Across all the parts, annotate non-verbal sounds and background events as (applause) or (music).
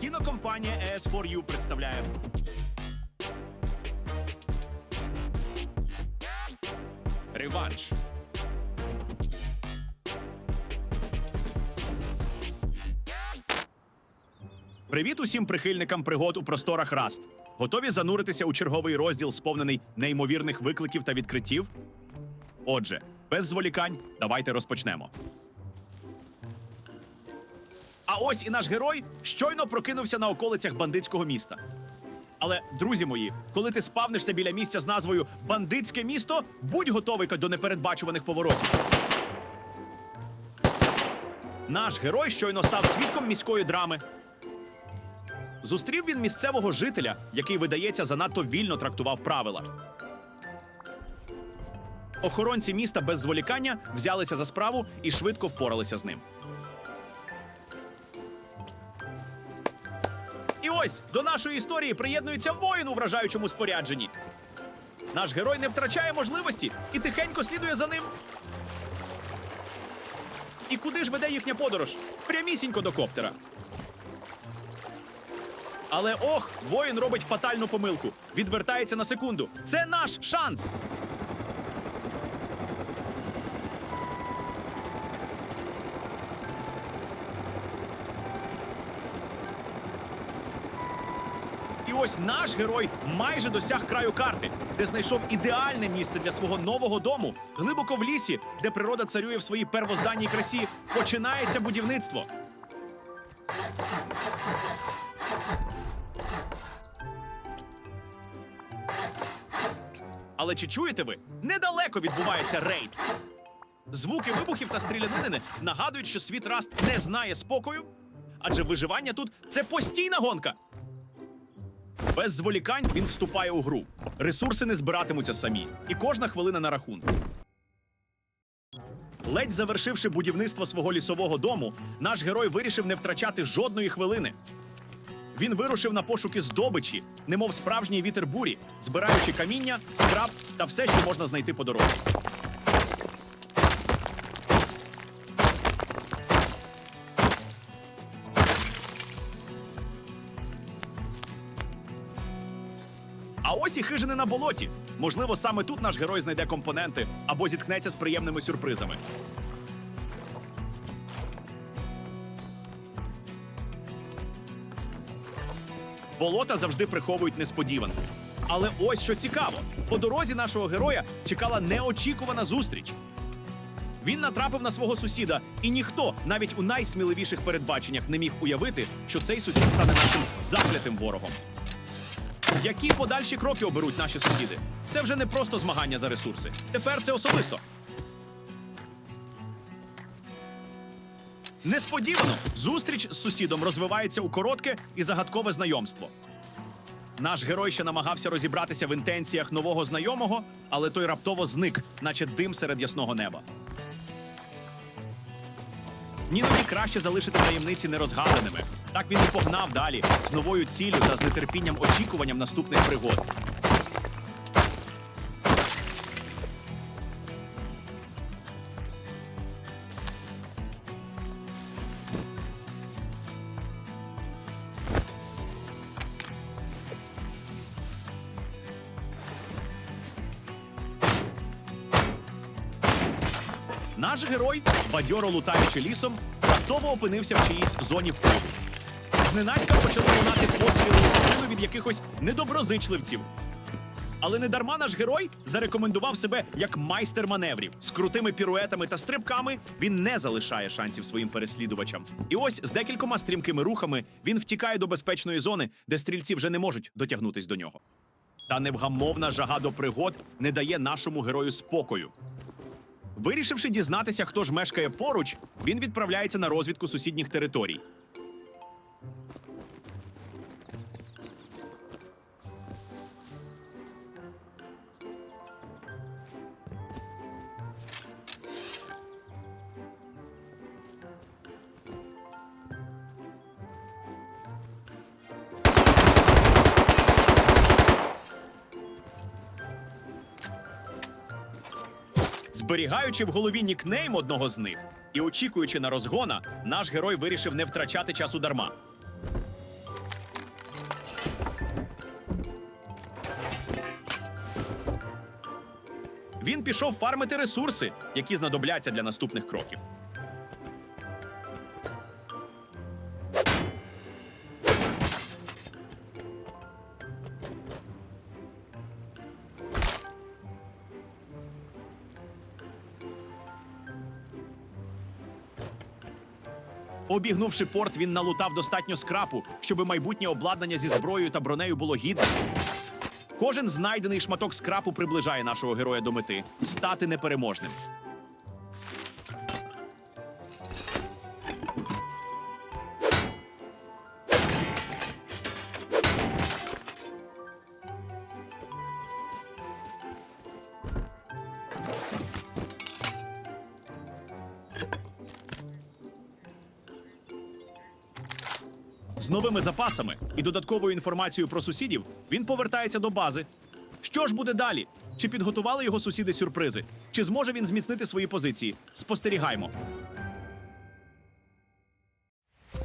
Кінокомпанія ES4U представляє Реванш. Привіт усім прихильникам пригод у просторах Раст. Готові зануритися у черговий розділ, сповнений неймовірних викликів та відкриттів? Отже, без зволікань, давайте розпочнемо. А ось і наш герой щойно прокинувся на околицях бандитського міста. Але, друзі мої, коли ти спавнишся біля місця з назвою Бандитське місто, будь готовий до непередбачуваних поворотів. Наш герой щойно став свідком міської драми. Зустрів він місцевого жителя, який, видається, занадто вільно трактував правила. Охоронці міста без зволікання взялися за справу і швидко впоралися з ним. Ось до нашої історії приєднується воїн у вражаючому спорядженні. Наш герой не втрачає можливості і тихенько слідує за ним. І куди ж веде їхня подорож? Прямісінько до коптера. Але ох, воїн робить фатальну помилку. Відвертається на секунду. Це наш шанс. Ось наш герой майже досяг краю карти, де знайшов ідеальне місце для свого нового дому. Глибоко в лісі, де природа царює в своїй первозданній красі, починається будівництво. Але чи чуєте ви? Недалеко відбувається рейд. Звуки вибухів та стрілянини нагадують, що світ Раст не знає спокою, адже виживання тут це постійна гонка. Без зволікань він вступає у гру. Ресурси не збиратимуться самі, і кожна хвилина на рахунку. Ледь завершивши будівництво свого лісового дому, наш герой вирішив не втрачати жодної хвилини. Він вирушив на пошуки здобичі, немов справжній вітер бурі, збираючи каміння, скраб та все, що можна знайти по дорозі. А ось і хижини на болоті. Можливо, саме тут наш герой знайде компоненти або зіткнеться з приємними сюрпризами. Болота завжди приховують несподіванки. Але ось що цікаво: по дорозі нашого героя чекала неочікувана зустріч. Він натрапив на свого сусіда, і ніхто, навіть у найсміливіших передбаченнях, не міг уявити, що цей сусід стане нашим заклятим ворогом. Які подальші кроки оберуть наші сусіди? Це вже не просто змагання за ресурси. Тепер це особисто. Несподівано зустріч з сусідом розвивається у коротке і загадкове знайомство. Наш герой ще намагався розібратися в інтенціях нового знайомого, але той раптово зник, наче дим серед ясного неба. Ніноді краще залишити таємниці нерозгаданими. Так він і погнав далі з новою ціллю та з нетерпінням очікуванням наступних пригод. Наш герой, бадьоро лутаючи лісом, раптово опинився в чиїсь зоні впливу. Зненацька почали лунати постріли спину від якихось недоброзичливців. Але не дарма наш герой зарекомендував себе як майстер маневрів. З крутими піруетами та стрибками він не залишає шансів своїм переслідувачам. І ось з декількома стрімкими рухами він втікає до безпечної зони, де стрільці вже не можуть дотягнутись до нього. Та невгамовна жага до пригод не дає нашому герою спокою. Вирішивши дізнатися, хто ж мешкає поруч, він відправляється на розвідку сусідніх територій. Зберігаючи в голові нікнейм одного з них і очікуючи на розгона, наш герой вирішив не втрачати часу дарма. Він пішов фармити ресурси, які знадобляться для наступних кроків. Обігнувши порт, він налутав достатньо скрапу, щоб майбутнє обладнання зі зброєю та бронею було гідне. Кожен знайдений шматок скрапу приближає нашого героя до мети стати непереможним. З новими запасами і додатковою інформацією про сусідів він повертається до бази. Що ж буде далі? Чи підготували його сусіди сюрпризи? Чи зможе він зміцнити свої позиції? Спостерігаймо.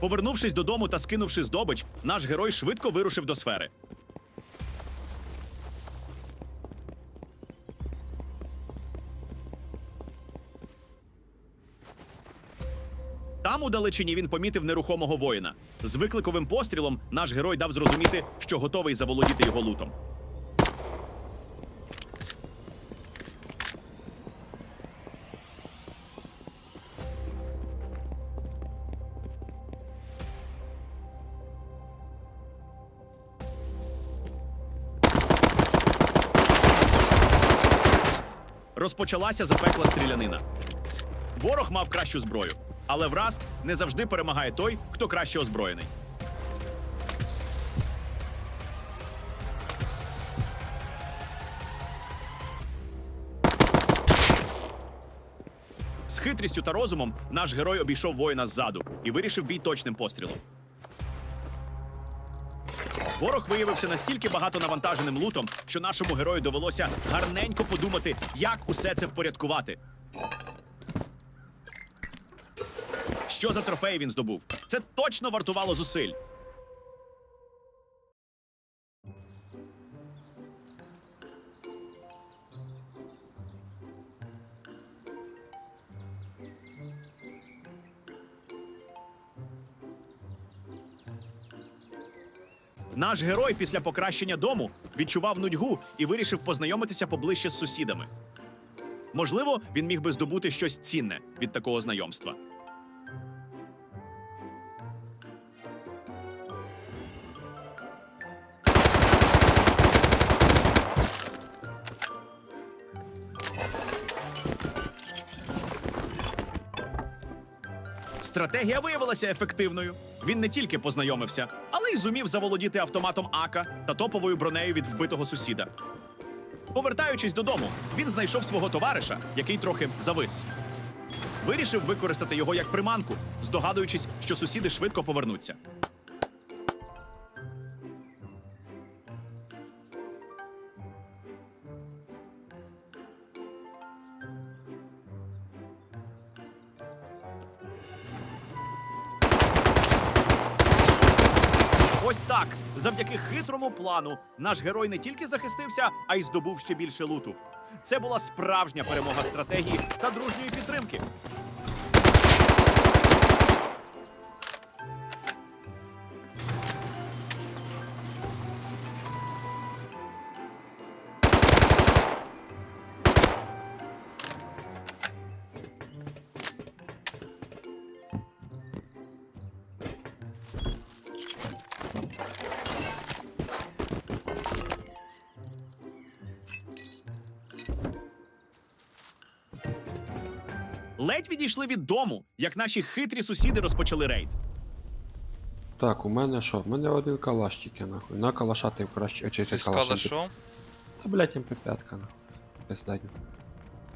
Повернувшись додому та скинувши здобич, наш герой швидко вирушив до сфери. Там у далечині він помітив нерухомого воїна. З викликовим пострілом наш герой дав зрозуміти, що готовий заволодіти його лутом. Розпочалася запекла стрілянина. Ворог мав кращу зброю, але в Раст не завжди перемагає той, хто краще озброєний. З хитрістю та розумом наш герой обійшов воїна ззаду і вирішив бій точним пострілом. Ворог виявився настільки багато навантаженим лутом, що нашому герою довелося гарненько подумати, як усе це впорядкувати. Що за трофей він здобув? Це точно вартувало зусиль. Наш герой після покращення дому відчував нудьгу і вирішив познайомитися поближче з сусідами. Можливо, він міг би здобути щось цінне від такого знайомства. Стратегія виявилася ефективною. Він не тільки познайомився, але й зумів заволодіти автоматом АКа та топовою бронею від вбитого сусіда. Повертаючись додому, він знайшов свого товариша, який трохи завис. Вирішив використати його як приманку, здогадуючись, що сусіди швидко повернуться. Плану, наш герой не тільки захистився, а й здобув ще більше луту. Це була справжня перемога стратегії та дружньої підтримки. Ледь відійшли від дому, як наші хитрі сусіди розпочали рейд. Так, у мене що? У мене один калаш тільки нахуй. На калаша ти краще чи Ти ти з калаш. калашом? Та блять МП5 нахуй. Бездадню.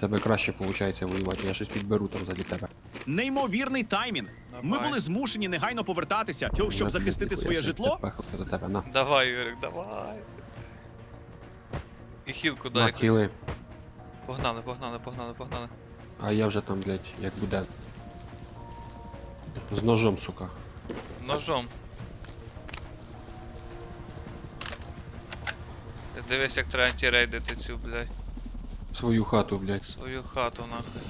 Тебе краще виходить воювати, я щось підберу там заді тебе. Неймовірний таймінг. Ми Давай. були змушені негайно повертатися, щоб захистити блядь, своє житло. До тебе, на. Давай, Юрик, давай. І хілку дай На якусь. Погнали, погнали, погнали, погнали. А я вже там, блять, як буде. З ножом, сука. Ножом. Дивись, як треба антирейдити цю, блядь. Свою хату, блядь. Свою хату нахуй.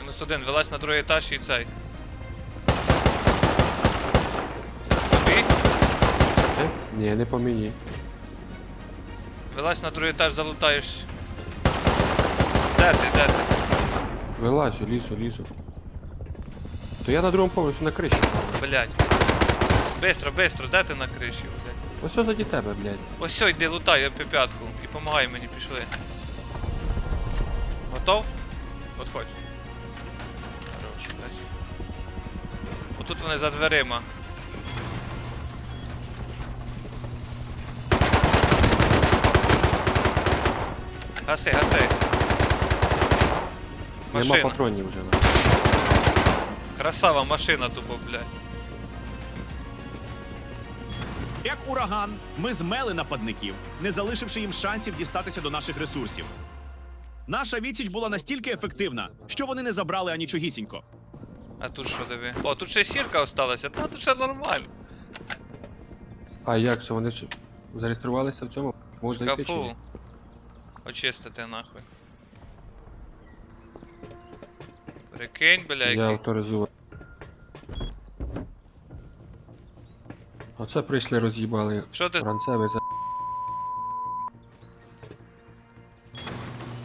Мінус один, вилазь на другий етаж і цей. Це тобі? Ні, не по мені. Вилазь на другий етаж, залутаєш. Де ти, де ти? Вилазь, лісу, лісу. То я на другому поверсі на криші. Блять. Бистро, бистро, де ти на криші, блядь? Ось що заді тебе, блядь. Ось сьо, йди лутай я п'ятку і помагай мені, пішли. Готов? Отходь. Хорош, блядь. Отут вони за дверима. Гаси, гаси. Нема патронів вже. Красава машина тупо, блядь. Як ураган, ми змели нападників, не залишивши їм шансів дістатися до наших ресурсів. Наша відсіч була настільки ефективна, що вони не забрали анічогісінько. А тут що диви? О, тут ще сірка осталася, та тут ще нормально. А як це вони зареєструвалися в цьому? Можна йти Шкафу. Очистити нахуй. Прикинь, бля, Я який. авторизую. Оце прийшли, роз'їбали Що ти францеви за.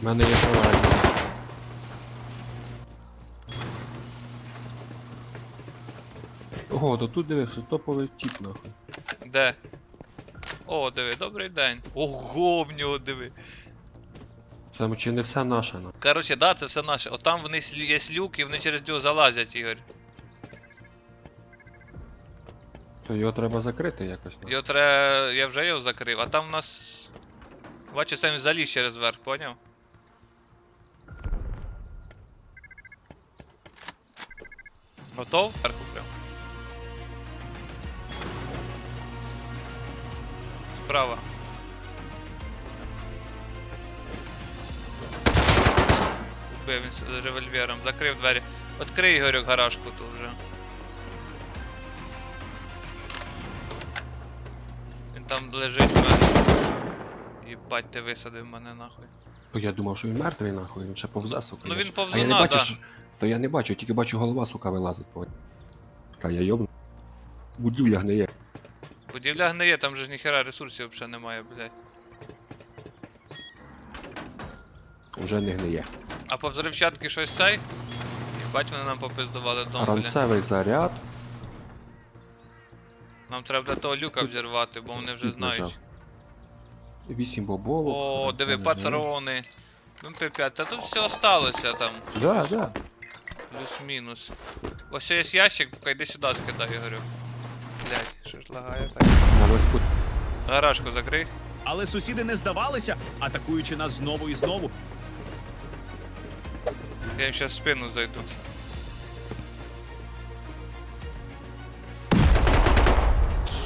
У мене є права. Ого, то тут дивився, топовий тіп нахуй. де? О, диви, добрий день. Ого, в нього диви. Це чи не все наше на. Коротше, да, це все наше. Отам вниз є люк і вони через нього залазять, Ігор. То його треба закрити якось. на. Його треба. Я вже його закрив, а там у нас. Бачу, сам заліз через верх, поняв? Готов? Верху прям. Справа. Убив він з револьвером, закрив двері. Открий Ігорю гаражку тут вже. Він там лежить мертвий. Єбать, ти висадив мене нахуй. Бо я думав, що він мертвий нахуй, він ще повзе, сука. Ну, я він ж- повзе а я не на, бачу, да. що... То я не бачу, тільки бачу голова, сука, вилазить. по- Така я йобну. Будівля гниє. Будівля гниє, там же ж ніхера ресурсів взагалі немає, блядь. Вже не гниє. А по взривчатки щось цей? Єбать, вони нам попиздували дом, бля. Ранцевий заряд. Нам треба до того люка взірвати, бо вони вже знають. Вісім бобовок. О, диви, патрони. МП5, та тут все осталося там. Да, да. Плюс-мінус. Ось ще є ящик, поки йди сюди скидай, Ігорю. Блять, що ж лагає так. Наверху. Гаражку закрий. Але сусіди не здавалися, атакуючи нас знову і знову. Я їм зараз в спину зайду.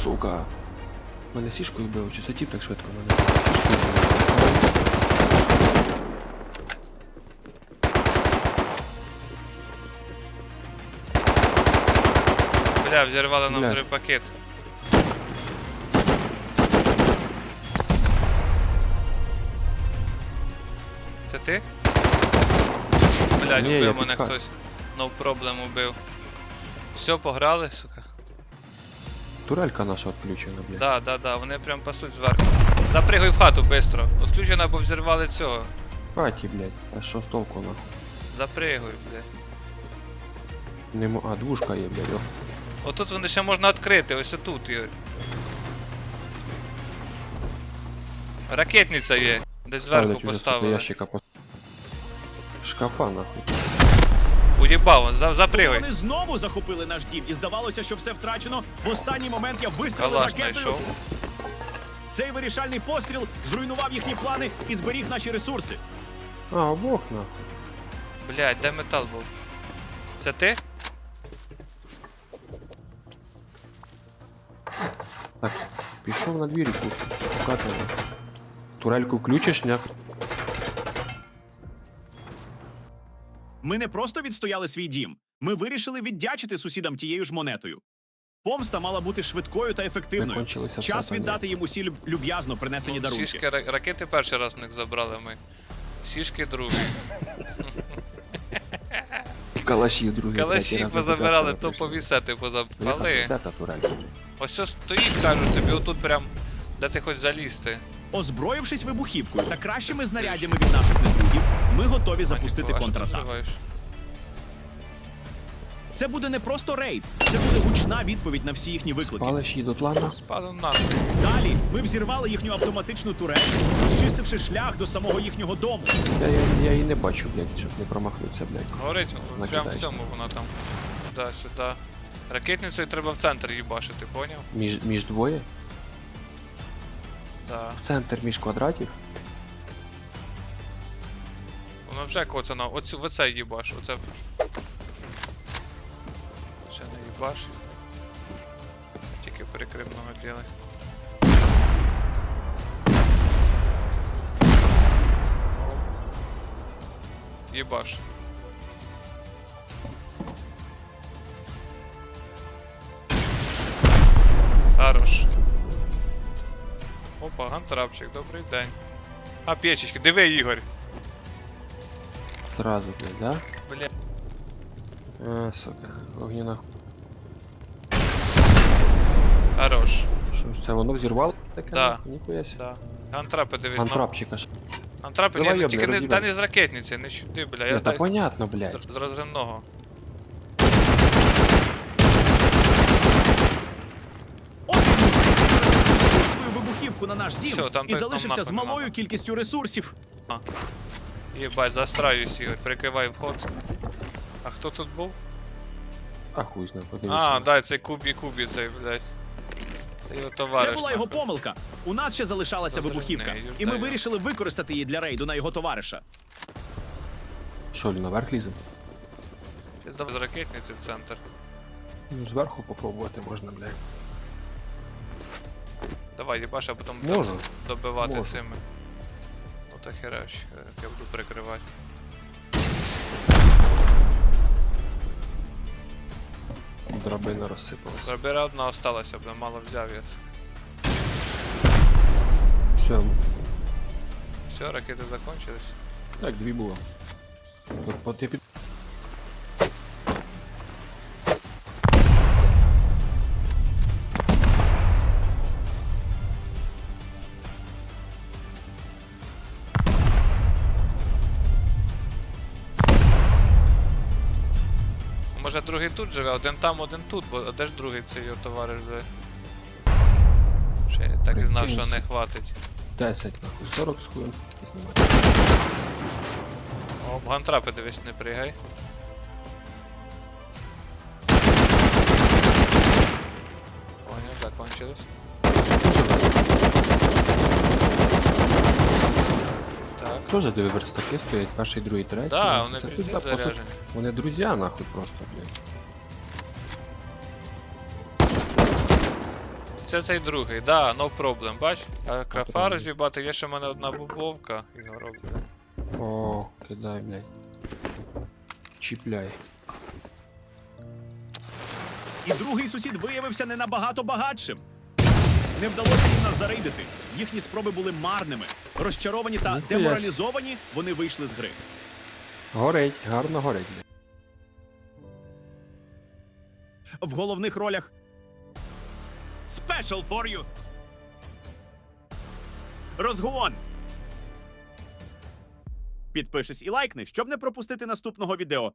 Сука. Мене сішкою вбив, чи це тіп так швидко мене сішкою вбив. Бля, взірвали нам Бля. взрив пакет. Це ти? Блядь, Ні, я мене підхат. хтось. No problem убив. Все, пограли, сука. Турелька наша відключена, блядь. Да, да, да, вони прям пасуть зверху. Запригуй в хату бистро. Отключено, бо взірвали цього. Хаті, блядь. А що з толку нахуй? Запригуй, бля. Нема. А, двушка є, блядь. О. Отут вони ще можна відкрити, ось отут, Ігор. Ракетниця є. Десь зверху Ставлять уже, сука, поставили. ящика по... Шкафа, нахуй. Уїбав, за, запригуй. Вони знову захопили наш дім, і здавалося, що все втрачено. В останній момент я вистрілив Калаш ракетою. знайшов. Цей вирішальний постріл зруйнував їхні плани і зберіг наші ресурси. А, обох, нахуй. Блядь, де метал був? Це ти? Так, пішов на двір тут. Шукати. нахуй. Турельку включиш, ня? Ми не просто відстояли свій дім. Ми вирішили віддячити сусідам тією ж монетою. Помста мала бути швидкою та ефективною. Час віддати їм усі люб- люб'язно принесені Ну, дарунки. Сішки ра- ракети перший раз в них забрали ми. Сішки другий. (laughs) Калаші другі. Калаші позабирали, запитати топові прийшли. сети Яка позабрали. Ось що стоїть, кажуть тобі, отут прям, де ти хоч залізти. Озброївшись вибухівкою та кращими знаряддями від наших недругів, ми готові запустити контратаку. Це буде не просто рейд, це буде гучна відповідь на всі їхні виклики. Спалиш її до тлана? Далі ми взірвали їхню автоматичну турель, розчистивши шлях до самого їхнього дому. Я, я, я її не бачу, блядь, щоб не промахнутися, блядь. Горить, прям в цьому вона там. Да, сюди. Ракетницею треба в центр їбашити, поняв? Між, між двоє? Да. Центр між квадратів? Воно вже коцано. Оцю, в оце їбаш, оце. Ще не їбаш. Тільки перекрив перекривного діли. Їбаш. Гантрапчик, добрий день. А, печечки, диви, Ігор. Сразу, блядь, да? Бля. А, сука, огняна. Хорош. Що ж це воно взірвало? Таке? Да. нахуй? Ніхуя сі. Да. Антрапи дивись. на- Антрапчика ж. Антрапи, Давай, ні, ну, йобни, тільки не, роз'їбай. та не з ракетниці, не сюди, бля, я Я, та дай понятно, блядь. з, з розривного. От він всю свою на наш дім Всьо, там і той- там залишився нахуй з малою надо. кількістю ресурсів. Єбать, застраюсь, Ігор, прикривай вход. А хто тут був? А хуй знає, подивися. А, дай, цей кубі кубі, цей, блядь. Це його товариш. Це була його нахуй. помилка. У нас ще залишалася Розривний, вибухівка, і ми вирішили використати її для рейду на його товариша. Що, Лі, наверх лізем? Піздав з ракетниці в центр. Ну, зверху попробувати можна, блядь. Давай, їбаш, а потім Можу. добивати Можу. цими. Ну та хереш, я буду прикривати. Драбина розсипалася. Забира одна осталася, бля, мало взяв я. Все, Все, ракети закончились. так, дві було. От я під... Може другий тут живе, один там, один тут, бо де ж другий цей його товариш живе? Ще я так і знав, що не хватить. 10, нахуй, 40 з хуєм. О, гантрапи дивись, не пригай. Понял, закончилось. Тоже дві верстаки стоять, перший, другий, третій. Да, вони Це пізді пизда, по суті. заряжені. Вони друзі, нахуй, просто, блядь. Це цей другий, да, no problem, бач? А крафар problem. з'їбати, є ще в мене одна бубовка. Його роблю. О, кидай, блядь. Чіпляй. І другий сусід виявився не набагато багатшим. Не вдалося їм нас зарейдити. Їхні спроби були марними. Розчаровані та Ніхуя. деморалізовані, вони вийшли з гри. Горить, гарно горить. В головних ролях Special for you! Розгон! Підпишись і лайкни, щоб не пропустити наступного відео.